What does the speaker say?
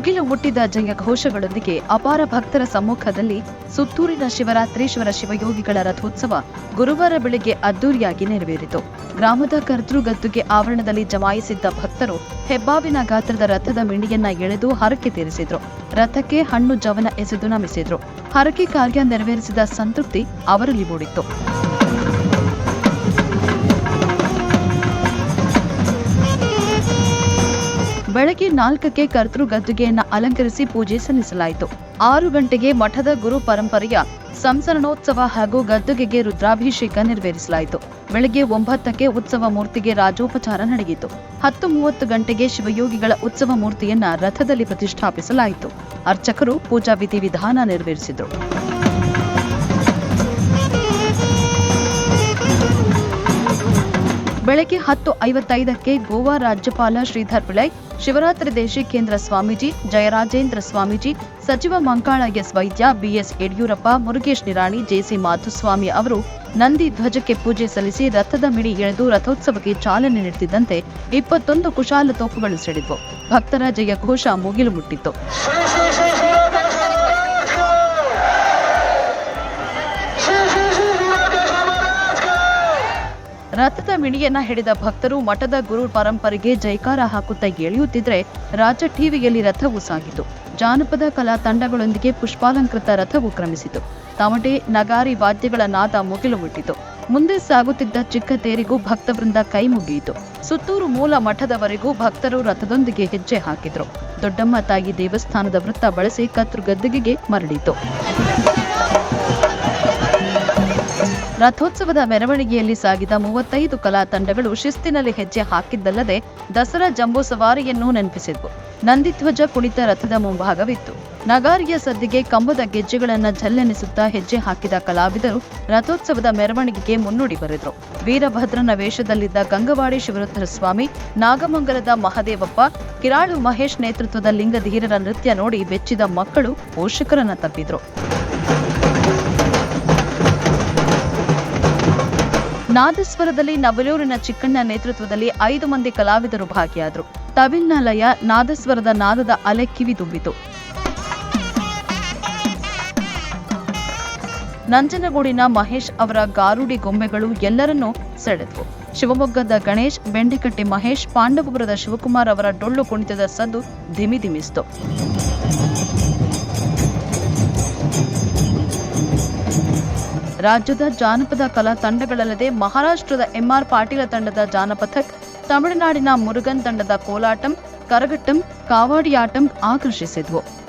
ಮುಟ್ಟಿದ ಜಯ ಘೋಷಗಳೊಂದಿಗೆ ಅಪಾರ ಭಕ್ತರ ಸಮ್ಮುಖದಲ್ಲಿ ಸುತ್ತೂರಿನ ಶಿವರಾತ್ರೀಶ್ವರ ಶಿವಯೋಗಿಗಳ ರಥೋತ್ಸವ ಗುರುವಾರ ಬೆಳಗ್ಗೆ ಅದ್ದೂರಿಯಾಗಿ ನೆರವೇರಿತು. ಗ್ರಾಮದ ಕರ್ತೃಗದ್ದುಗೆ ಆವರಣದಲ್ಲಿ ಜಮಾಯಿಸಿದ್ದ ಭಕ್ತರು ಹೆಬ್ಬಾವಿನ ಗಾತ್ರದ ರಥದ ಮಿಣಿಯನ್ನ ಎಳೆದು ಹರಕೆ ತೀರಿಸಿದ್ರು. ರಥಕ್ಕೆ ಹಣ್ಣು ಜವನ ಎಸೆದು ನಮಿಸಿದ್ರು. ಹರಕೆ ಕಾರ್ಯ ನೆರವೇರಿಸಿದ ಸಂತೃಪ್ತಿ ಅವರಲ್ಲಿ ಮೂಡಿತ್ತು. ಬೆಳಗ್ಗೆ ನಾಲ್ಕಕ್ಕೆ ಕರ್ತೃ ಗದ್ದುಗೆಯನ್ನು ಅಲಂಕರಿಸಿ ಪೂಜೆ ಸಲ್ಲಿಸಲಾಯಿತು. ಆರು ಗಂಟೆಗೆ ಮಠದ ಗುರು ಪರಂಪರೆಯ ಸಂಸರಣೋತ್ಸವ ಹಾಗೂ ಗದ್ದುಗೆಗೆ ರುದ್ರಾಭಿಷೇಕ ನೆರವೇರಿಸಲಾಯಿತು. ಬೆಳಗ್ಗೆ ಒಂಬತ್ತಕ್ಕೆ ಉತ್ಸವ ಮೂರ್ತಿಗೆ ರಾಜೋಪಚಾರ ನಡೆಯಿತು. ಹತ್ತು ಮೂವತ್ತು ಗಂಟೆಗೆ ಶಿವಯೋಗಿಗಳ ಉತ್ಸವ ಮೂರ್ತಿಯನ್ನ ರಥದಲ್ಲಿ ಪ್ರತಿಷ್ಠಾಪಿಸಲಾಯಿತು. ಅರ್ಚಕರು ಪೂಜಾ ವಿಧಿವಿಧಾನ ನೆರವೇರಿಸಿದರು. ಬೆಳಗ್ಗೆ ಹತ್ತು ಐವತ್ತೈದಕ್ಕೆ ಗೋವಾ ರಾಜ್ಯಪಾಲ ಶ್ರೀಧರ್ ಪಿಳೈ, ಶಿವರಾತ್ರಿ ದೇಶಿಕೇಂದ್ರ ಸ್ವಾಮೀಜಿ ಜಯರಾಜೇಂದ್ರ ಸ್ವಾಮೀಜಿ, ಸಚಿವ Mankala S Vaidya BS Yediyurappa, Murugesh Nirani JC Madhuswamy ಅವರು ನಂದಿ ಧ್ವಜಕ್ಕೆ ಪೂಜೆ ಸಲ್ಲಿಸಿ ರಥದ ಮಿಡಿ ಎಳೆದು ರಥೋತ್ಸವಕ್ಕೆ ಚಾಲನೆ ನೀಡುತ್ತಿದ್ದಂತೆ ಇಪ್ಪತ್ತೊಂದು ಕುಶಾಲ ತೋಪುಗಳು ಸಿಡಿದ್ವು ಭಕ್ತರ ಜಯ ಘೋಷ ಮುಗಿಲು ಮುಟ್ಟಿತ್ತು. ರಥದ ಮಿಣಿಯನ್ನ ಹಿಡಿದ ಭಕ್ತರು ಮಠದ ಗುರು ಪರಂಪರೆಗೆ ಜೈಕಾರ ಹಾಕುತ್ತಾ ಎಳೆಯುತ್ತಿದ್ರೆ ರಾಜ ಟಿವಿಯಲ್ಲಿ ರಥವು ಸಾಗಿತು. ಜಾನಪದ ಕಲಾ ತಂಡಗಳೊಂದಿಗೆ ಪುಷ್ಪಾಲಂಕೃತ ರಥವು ಕ್ರಮಿಸಿತು. ತಮಟೆ, ನಗಾರಿ ವಾದ್ಯಗಳ ನಾದ ಮುಗಿಲು ಮುಟ್ಟಿತು ಮುಂದೆ ಸಾಗುತ್ತಿದ್ದ ಚಿಕ್ಕ ತೇರಿಗೂ ಭಕ್ತವೃಂದ ಕೈ ಮುಗಿಯಿತು. ಸುತ್ತೂರು ಮೂಲ ಮಠದವರೆಗೂ ಭಕ್ತರು ರಥದೊಂದಿಗೆ ಹೆಜ್ಜೆ ಹಾಕಿದ್ರು. ದೊಡ್ಡಮ್ಮ ತಾಯಿ ದೇವಸ್ಥಾನದ ವೃತ್ತ ಬಳಸಿ ಕತ್ರು ಗದ್ದಿಗೆಗೆ ಮರಳಿತು. ರಥೋತ್ಸವದ ಮೆರವಣಿಗೆಯಲ್ಲಿ ಸಾಗಿದ ಮೂವತ್ತೈದು ಕಲಾ ತಂಡಗಳು ಶಿಸ್ತಿನಲ್ಲಿ ಹೆಜ್ಜೆ ಹಾಕಿದ್ದಲ್ಲದೆ ದಸರಾ ಜಂಬೂ ಸವಾರಿಯನ್ನು ನೆನಪಿಸಿದ್ವು. ನಂದಿಧ್ವಜ ಕುಣಿತ ರಥದ ಮುಂಭಾಗವಿತ್ತು. ನಗಾರಿಯ ಸದ್ದಿಗೆ ಕಂಬದ ಗೆಜ್ಜೆಗಳನ್ನ ಝಲ್ಲೆನಿಸುತ್ತಾ ಹೆಜ್ಜೆ ಹಾಕಿದ ಕಲಾವಿದರು ರಥೋತ್ಸವದ ಮೆರವಣಿಗೆಗೆ ಮುನ್ನುಡಿ ಬರೆದರು. ವೀರಭದ್ರನ ವೇಷದಲ್ಲಿದ್ದ ಗಂಗವಾಡಿ ಶಿವರುದ್ರ ಸ್ವಾಮಿ, ನಾಗಮಂಗಲದ ಮಹದೇವಪ್ಪ, ಕಿರಾಳು ಮಹೇಶ್ ನೇತೃತ್ವದ ಲಿಂಗಧೀರರ ನೃತ್ಯ ನೋಡಿ ಬೆಚ್ಚಿದ ಮಕ್ಕಳು ಪೋಷಕರನ್ನ ತಪ್ಪಿದ್ರು. ನಾದಸ್ವರದಲ್ಲಿ ನವಲೂರಿನ ಚಿಕ್ಕಣ್ಣ ನೇತೃತ್ವದಲ್ಲಿ ಐದು ಮಂದಿ ಕಲಾವಿದರು ಭಾಗಿಯಾದರು. ತವಿಲ್ನ ಲಯ ನಾದಸ್ವರದ ನಾದದ ಅಲೆ ಕಿವಿ ತುಂಬಿತು. ನಂಜನಗೂಡಿನ ಮಹೇಶ್ ಅವರ ಗಾರುಡಿ ಗೊಂಬೆಗಳು ಎಲ್ಲರನ್ನೂ ಸೆಳೆದವು. ಶಿವಮೊಗ್ಗದ ಗಣೇಶ್, ಬೆಂಡಿಕಟ್ಟಿ ಮಹೇಶ್, ಪಾಂಡವಪುರದ ಶಿವಕುಮಾರ್ ಅವರ ಡೊಳ್ಳು ಕುಣಿತದ ಸದ್ದು ಧಿಮಿಧಿಮಿಸ್ತು. ರಾಜ್ಯದ ಜಾನಪದ ಕಲಾ ತಂಡಗಳಲ್ಲದೆ ಮಹಾರಾಷ್ಟ್ರದ ಎಂಆರ್ ಪಾಟೀಲ ತಂಡದ ಜಾನಪಥಕ್ ತಮಿಳುನಾಡಿನ ಮುರುಗನ್ ತಂಡದ ಕೋಲಾಟಂ, ಕರಗಟ್ಟಂ, ಕಾವಾಡಿಯಾಟಂ ಆಕರ್ಷಿಸಿದ್ವು.